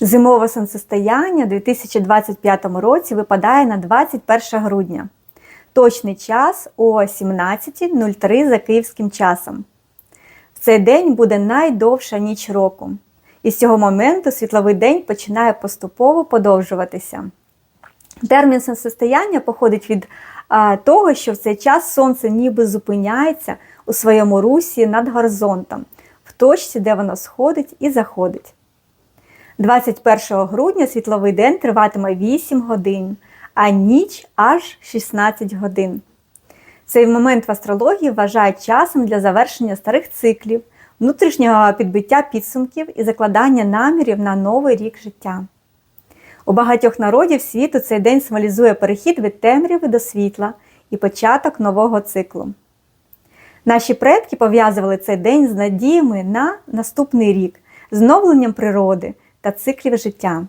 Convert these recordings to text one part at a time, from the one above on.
Зимове сонцестояння у 2025 році випадає на 21 грудня. Точний час о 17.03 за київським часом. В цей день буде найдовша ніч року. І з цього моменту світловий день починає поступово подовжуватися. Термін сонцестояння походить від а, того, що в цей час сонце ніби зупиняється у своєму русі над горизонтом, в точці, де воно сходить і заходить. 21 грудня світловий день триватиме 8 годин, а ніч аж 16 годин. Цей момент в астрології вважають часом для завершення старих циклів, внутрішнього підбиття підсумків і закладання намірів на новий рік життя. У багатьох народів світу цей день символізує перехід від темряви до світла і початок нового циклу. Наші предки пов'язували цей день з надіями на наступний рік, з новленням природи та циклів життя.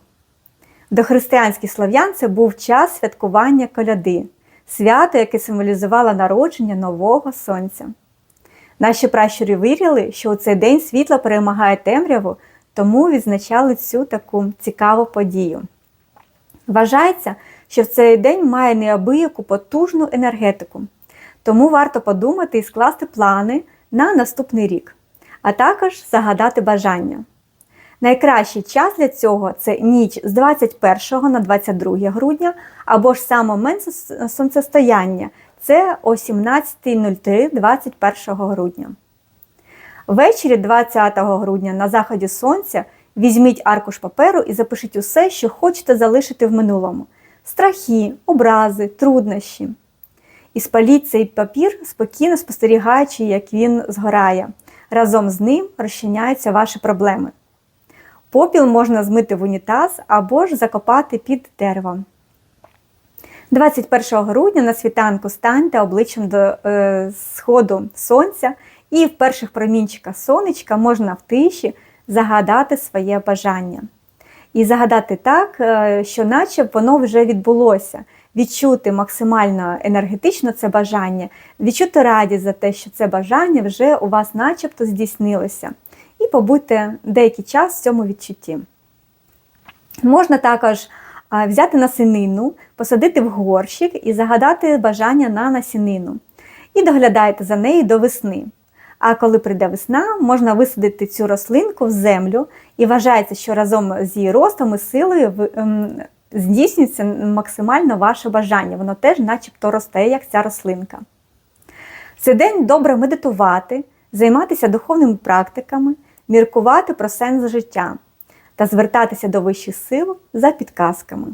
До християнських слав'ян це був час святкування коляди, свято, яке символізувало народження нового сонця. Наші пращури вірили, що у цей день світло перемагає темряву, тому відзначали цю таку цікаву подію. Вважається, що в цей день має неабияку потужну енергетику, тому варто подумати і скласти плани на наступний рік, а також загадати бажання. Найкращий час для цього це ніч з 21 на 22 грудня або ж сам момент сонцестояння це о 17.03 21 грудня. Ввечері 20 грудня на заході сонця візьміть аркуш паперу і запишіть усе, що хочете залишити в минулому: страхи, образи, труднощі. І спаліть цей папір, спокійно спостерігаючи, як він згорає. Разом з ним розчиняються ваші проблеми. Попіл можна змити в унітаз або ж закопати під деревом. 21 грудня на світанку станьте обличчям до е, сходу сонця, і в перших промінчиках сонечка можна в тиші загадати своє бажання. І загадати так, е, що наче воно вже відбулося. Відчути максимально енергетично це бажання, відчути радість за те, що це бажання вже у вас начебто здійснилося і побудьте деякий час в цьому відчутті. Можна також взяти насінину, посадити в горщик і загадати бажання на насінину. І доглядайте за нею до весни. А коли прийде весна, можна висадити цю рослинку в землю і вважається, що разом з її ростом і силою ем, здійснюється максимально ваше бажання. Воно теж начебто росте, як ця рослинка. Цей день добре медитувати, займатися духовними практиками, міркувати про сенс життя та звертатися до вищих сил за підказками.